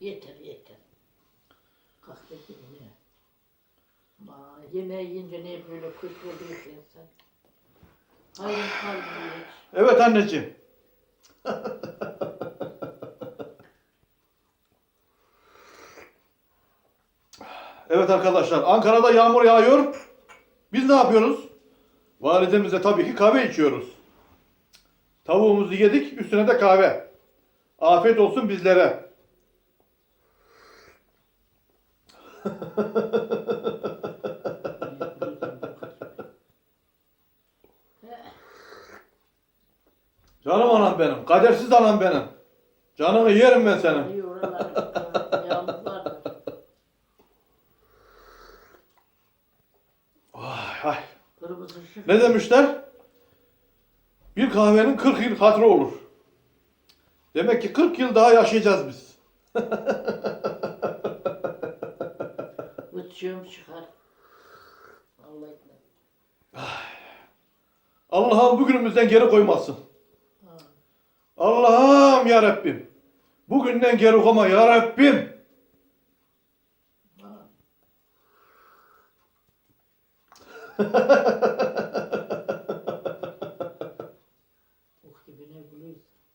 Yeter yeter. Kalk da ya. Ama yemeği yiyince ne böyle kötü oluyorsun sen. Hayır kalmıyor. Evet anneciğim. evet arkadaşlar Ankara'da yağmur yağıyor. Biz ne yapıyoruz? Validemizle tabii ki kahve içiyoruz. Tavuğumuzu yedik üstüne de kahve. Afiyet olsun bizlere. Canım anam benim. Kadersiz anam benim. Canını yerim ben senin. Ay. Ne demişler? Bir kahvenin 40 yıl hatırı olur. Demek ki 40 yıl daha yaşayacağız biz. Uçuyorum çıkar. Allah. Allah'ım bugünümüzden geri koymasın. Allah'ım ya Rabbim. Bugünden geri koyma ya Rabbim. oh gibi ne buluyorsun?